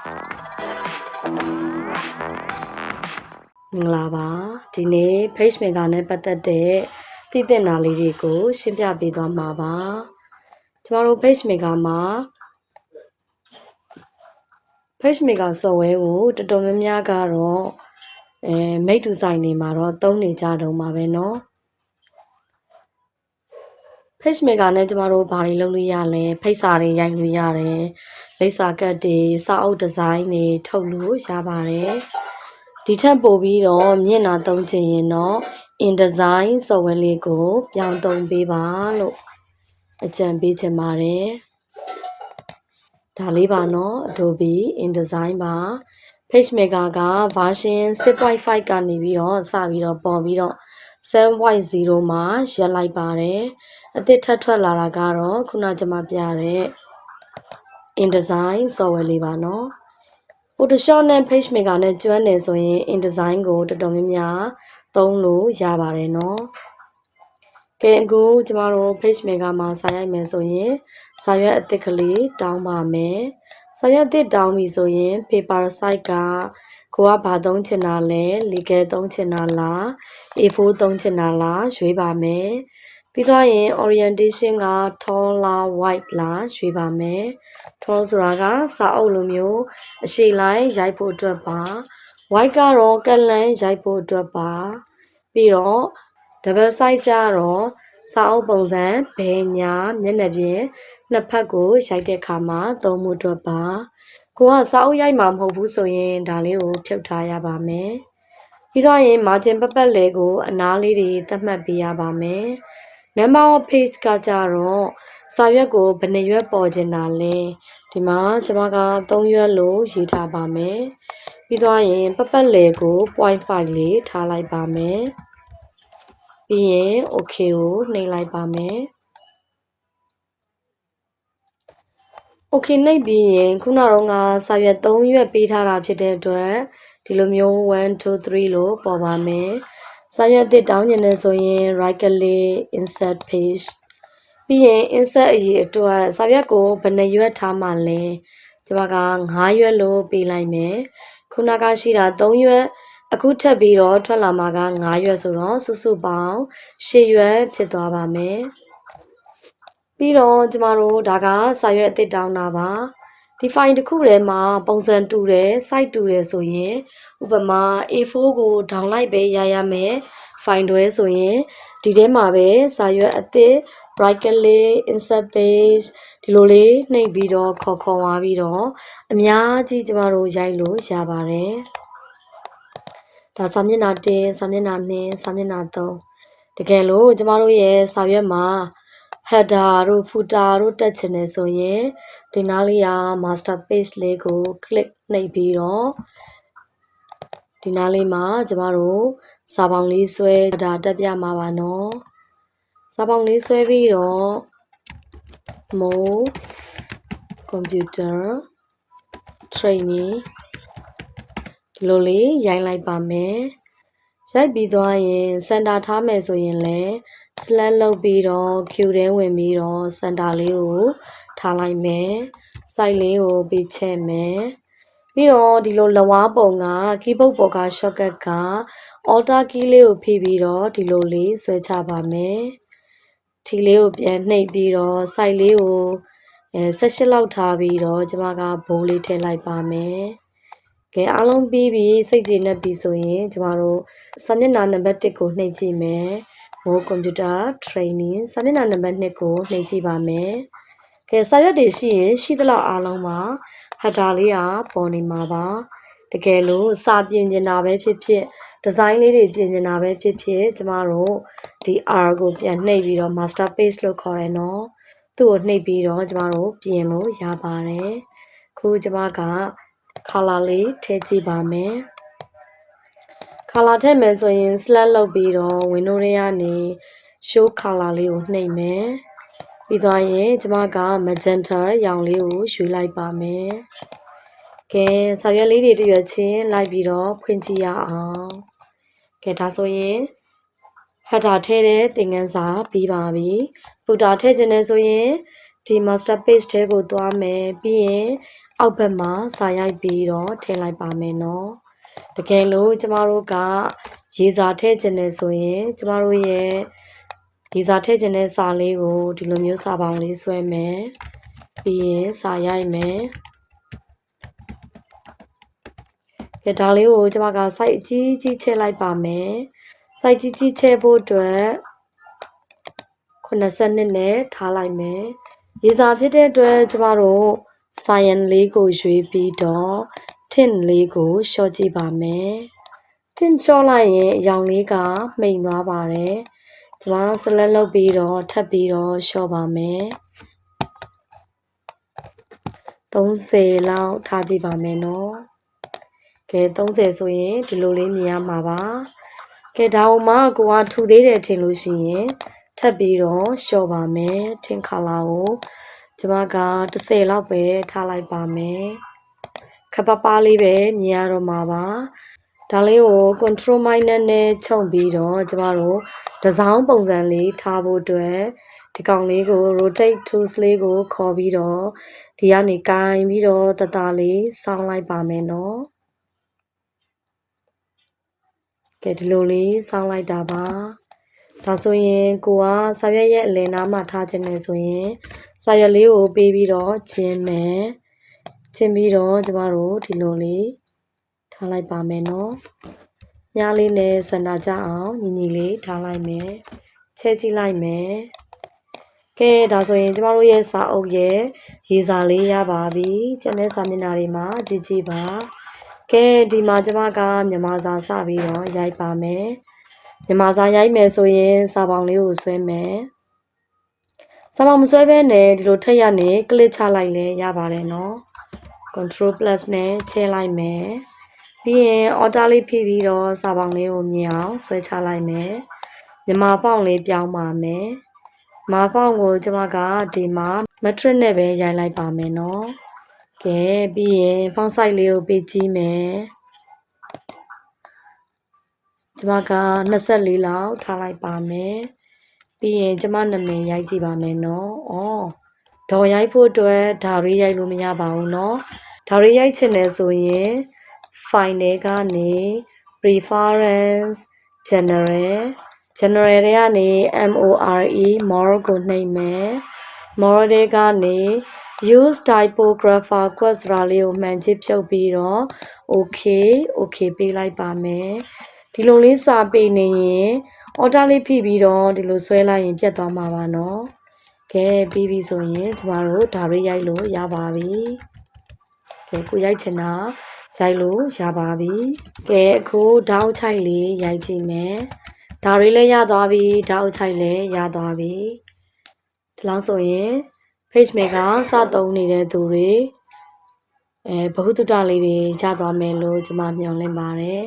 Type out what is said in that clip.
မင်္ဂလာပါဒီနေ့ page maker နဲ့ပတ်သက်တဲ့သိသင့်တာလေးတွေကိုရှင်းပြပေးသွားမှာပါကျမတို့ page maker မှာ page maker software ကိုတော်တော်များများကတော့အဲမိတ်တူဆိုင်နေမှာတော့သုံးနေကြတော့မှာပဲเนาะ page maker နဲ့ကျမတို့ဘာတွေလုပ်လို့ရလဲဖိတ်စာတွေရိုက်လို့ရတယ်လိပ်စာကတ်တွေစာအုပ်ဒီဇိုင်းတွေထုတ်လို့ရပါတယ်ဒီထက်ပိုပြီးတော့မျက်နှာသုံးချင်ရင်တော့ InDesign software လေးကို ပြောင်းသုံးပေးပါလို့အကြံပေးချင်ပါတယ်ဒါလေးပါနော် Adobe InDesign ပါ PageMaker က version 6.5ကနေပြီးတော့စပြီးတော့ပေါ်ပြီးတော့7.0မှာရပ်လိုက်ပါတယ် အသစ်ထပ်ထွက်လာတာကတော့ခုနကျွန်မပြတဲ့ InDesign software လေးပါနော် Photoshop နဲ့ PageMaker နဲ့ကျွမ်းနေဆိုရင် InDesign ကိုတော်တော်များများသုံးလို့ရပါတယ်နော်ကဲအခုကျမတို့ PageMaker မှာစာရိုက်မယ်ဆိုရင်စာရွက်အသစ်ကလေးတောင်းပါမယ်စာရွက်အသစ်တောင်းပြီဆိုရင် paper size ကကိုကဘာသုံးချင်တာလဲ legal သုံးချင်တာလား A4 သုံးချင်တာလားရွေးပါမယ် ပြီးတော့ရင် orientation က tall လား wide လားရွေးပါမယ် tall ဆိုတာကစာအုပ်လိုမျိုးအရှိလိုက်ရိုက်ဖို့အတွက်ပါ wide ကတော့ကက်လန်ရိုက်ဖို့အတွက်ပါ ပြီးတော့ double size ကြတော့စာအုပ်ပုံစံဘယ်ညာမျက်နှာပြင်နှစ်ဖက်ကိုရိုက်တဲ့အခါမှာသုံးမှုအတွက်ပါကိုကစာအုပ်ရိုက်မှာမဟုတ်ဘူးဆိုရင်ဒါလေးကိုဖြုတ်ထားရပါမယ်ပြီးတော့ရင် margin ပတ်ပတ်လဲကိုအနားလေးတွေသတ်မှတ်ပေးရပါမယ် number of page ကကြတော့စာရွက်ကိုဘယ်နှရွက်ပေါ်ကျင်တာလဲဒီမှာကျွန်မက3ရွက်လို့ရေးထားပါမယ်ပြီးတော့ရင်ပတ်ပတ်လဲကို0.5လေးထားလိုက်ပါမယ်ပြီးရင် okay ကိုနှိပ်လိုက်ပါမယ် okay နှိပ်ပြီးရင်ခုနတော့ကစာရွက်3ရွက်ပေးထားတာဖြစ်တဲ့အတွက်ဒီလိုမျိုး1 2 3လို့ပေါ်ပါမယ် စာရွက်တစ်တောင်းကျင်နေဆိုရင် right click insert page ပြီးရင် insert အရေးအတွက်စာရွက်ကိုဘယ်နှရွက်ထားမှလဲကျွန်မက9ရွက်လို့ပေးလိုက်မယ်ခုနကရှိတာ3ရွက်အခုထပ်ပြီးတော့ထွက်လာမှာက9ရွက်ဆိုတော့စုစုပေါင်း10ရွက်ဖြစ်သွားပါမယ်ပြီးတော့ကျမတို့ဒါကစာရွက်အသစ်တောင်းတာပါ ဒီ file တစ်ခုထဲမှာပုံစံတူတယ် site တူတယ်ဆိုရင်ဥပမာ A4 ကို download ပဲရရမယ် file တွဲဆိုရင်ဒီထဲမှာပဲစာရွက်အသစ် right click insert page ဒီလိုလေးနှိပ်ပြီးတော့ခေါ်ခေါ်သွားပြီးတော့အများကြီးကျမတို့ရိုက်လို့ရပါတယ်ဒါစာမျက်နှာ1စာမျက်နှာ2စာမျက်နှာ3တကယ်လို့ကျမတို့ရဲ့စာရွက်မှာ header တို့ footer တို့တက်ချင်တယ်ဆိုရင်ဒီနားလေးက master page လေးကို click နှိပ်ပြီးတော့ဒီနားလေးမှာကျမတို့စာပေါင်းလေးဆွဲဒါတက်ပြမှာပါနော်စာပေါင်းလေးဆွဲပြီးတော့ mo computer training ဒီလိုလေးရိုင်းလိုက်ပါမယ်ရိုက်ပြီးသွားရင်စင်တာထားမယ်ဆိုရင်လည်း slash လုပ်ပြီးတော့ queue ထဲဝင်ပြီးတော့စင်တာလေးကိုထားလိုက်မယ် site လေးကိုပြီးချက်မယ်ပြီးတော့ဒီလိုလဝါပုံက keyboard ပေါ်က shortcut က alter key လေးကိုဖိပြီးတော့ဒီလိုလေးဆွဲချပါမယ်ဒီလေးကိုပြန်နှိပ်ပြီးတော့ site လေးကိုအဲ16လောက်ထားပြီးတော့ကျွန်မကဘိုးလေးထည့်လိုက်ပါမယ်ကဲအားလုံးပြီးပြီစိတ်ကြည်နေပြီဆိုရင်ကျမတို့စာမျက်နှာနံပါတ်1ကိုနှိပ်ကြည့်မယ် Mo Computer Training စာမျက်နှာနံပါတ်2ကိုနှိပ်ကြည့်ပါမယ်ကဲစာရွက်တွေရှိရင်ရှိသလောက်အားလုံးမှာ header လေးကပေါ်နေမှာပါတကယ်လို့စာပြင်ကျင်တာပဲဖြစ်ဖြစ်ဒီဇိုင်းလေးတွေပြင်ကျင်တာပဲဖြစ်ဖြစ်ကျမတို့ဒီ R ကိုပြန်နှိပ်ပြီးတော့ master page လို့ခေါ်တယ်နော်သူ့ကိုနှိပ်ပြီးတော့ကျမတို့ပြင်လို့ရပါတယ်ခုကျမက color လေးထည့်ကြည့်ပါမယ် color ထည့်မယ်ဆိုရင် select လုပ်ပြီးတော့ window တွေကနေ show color လေးကိုနှိပ်မယ်ပြီးသွားရင်ကျမက magenta ရောင်လေးကိုရွှေ့လိုက်ပါမယ်ကဲစာရွက်လေးတွေတရွက်ချင်းလိုက်ပြီးတော့ဖွင့်ကြည့်ရအောင်ကဲဒါဆိုရင် header ထည့်တဲ့သင်ခန်းစာပြီးပါပြီ footer ထည့်ခြင်းနဲ့ဆိုရင်ဒီ master page ထဲကိုသွားမယ်ပြီးရင်အောက်ဘက်မှာစာရိုက်ပြီးတော့ထည့်လိုက်ပါမယ်နော် တကယ်လို့ကျမတို့ကရေစာထည့်ခြင်းနဲ့ဆိုရင်ကျမတို့ရဲ့ရေစာထည့်ခြင်းတဲ့စာလေးကိုဒီလိုမျိုးစာပေါင်းလေးဆွဲမယ်ပြီးရင်စာရိုက်မယ်ကဲဒါလေးကိုကျမက site အကြီးကြီးချဲ့လိုက်ပါမယ် site ကြီးကြီးချဲ့ဖို့အတွက်82နဲ့ထားလိုက်မယ်ရေစာဖြစ်တဲ့အတွက်ကျမတို့ science လေးကိုရွေးပြီးတော့ tint လေးကိုရှော့ကြည့်ပါမယ် tint ရှော့လိုက်ရင်အရောင်လေးကမှိန်သွားပါတယ်ကျမဆက်လက်လုပ်ပြီးတော့ထပ်ပြီးတော့ရှော့ပါမယ်30လောက်ထားကြည့်ပါမယ်နော်ကဲ30ဆိုရင်ဒီလိုလေးမြင်ရမှာပါကဲဒါအောင်မှကိုကထူသေးတယ်ထင်လို့ရှိရင်ထပ်ပြီးတော့ရှော့ပါမယ်ထင်ခါလာကိုကျမက30လောက်ပဲထားလိုက်ပါမယ် ခပ်ပပလေးပဲမြင်ရတော့မှာပါဒါလေးကို control minus နဲ့ခြုံပြီးတော့ကျမတို့ဒီဇိုင်းပုံစံလေးထားဖို့အတွက်ဒီကောင်လေးကို rotate tools လေးကိုခေါ်ပြီးတော့ဒီကနေကင်ပြီးတော့တတလေးစောင်းလိုက်ပါမယ်နော်ကဲဒီလိုလေးစောင်းလိုက်တာပါဒါဆိုရင်ကိုကစာရွက်ရဲ့အလယ်နားမှာထားခြင်းနဲ့ဆိုရင်စာရွက်လေးကိုပေးပြီးတော့ကျင်းမယ် ကျင်းပြီးတော့ကျမတို့ဒီလိုလေးထားလိုက်ပါမယ်နော်ညားလေးနဲ့စန္ဒကြအောင်ညီညီလေးထားလိုက်မယ်ချဲကြည့်လိုက်မယ်ကဲဒါဆိုရင်ကျမတို့ရဲ့စာအုပ်ရဲ့ရေစာလေးရပါပြီကျန်တဲ့စာမျက်နှာတွေမှာကြည့်ကြည့်ပါကဲဒီမှာကျမကမြန်မာစာစပြီးတော့ရိုက်ပါမယ်မြန်မာစာရိုက်မယ်ဆိုရင်စာပေါင်းလေးကိုဆွဲမယ်စာပေါင်းမဆွဲဘဲနဲ့ဒီလိုထက်ရနေကလစ်ချလိုက်လဲရပါတယ်နော် control plus နဲ့ချဲလိုက်မယ်ပြီးရင် order လေးဖိပြီးတော့စာပေါင်းလေးကိုမြင်အောင်ဆွဲချလိုက်မယ်မြန်မာဖောင့်လေးပြောင်းပါမယ်မာဖောင့်ကိုကျွန်မကဒီမှာ metric နဲ့ပဲရိုက်လိုက်ပါမယ်နော်ကဲပြီးရင် font size လေးကိုပေးကြည့်မယ်ကျွန်မက24လောက်ထားလိုက်ပါမယ်ပြီးရင်ကျွန်မနာမည်ရိုက်ကြည့်ပါမယ်နော်ဩ ဒေါ်ရိုက်ဖို့အတွက်ဓာရီရိုက်လို့မရပါဘူးเนาะဓာရီရိုက်ချင်တယ်ဆိုရင် file ထဲကနေ preference general general တွေကနေ more more ကိုနှိပ်မယ် more တွေကနေ use typographer quest ရာလေးကိုမှန်ချစ်ဖြုတ်ပြီးတော့ okay okay ပေးလိုက်ပါမယ်ဒီလိုလေးစာပေနေရင် order လေးဖိပြီးတော့ဒီလိုဆွဲလိုက်ရင်ပြတ်သွားမှာပါเนาะ ကဲပြီးပြီဆိုရင်ကျမတို့ဒါတွေရိုက်လို့ရပါပြီကဲကိုရိုက်ချင်တာရိုက်လို့ရပါပြီကဲအခုဓာတ်ချိုက်လေးရိုက်ကြည့်မယ်ဒါတွေလည်းရသွားပြီဓာတ်ချိုက်လည်းရသွားပြီဒီလောက်ဆိုရင် page maker စသုံးနေတဲ့သူတွေအဲဘ ഹു တုတလေးတွေရသွားမယ်လို့ကျွန်မမျှော်လင့်ပါတယ်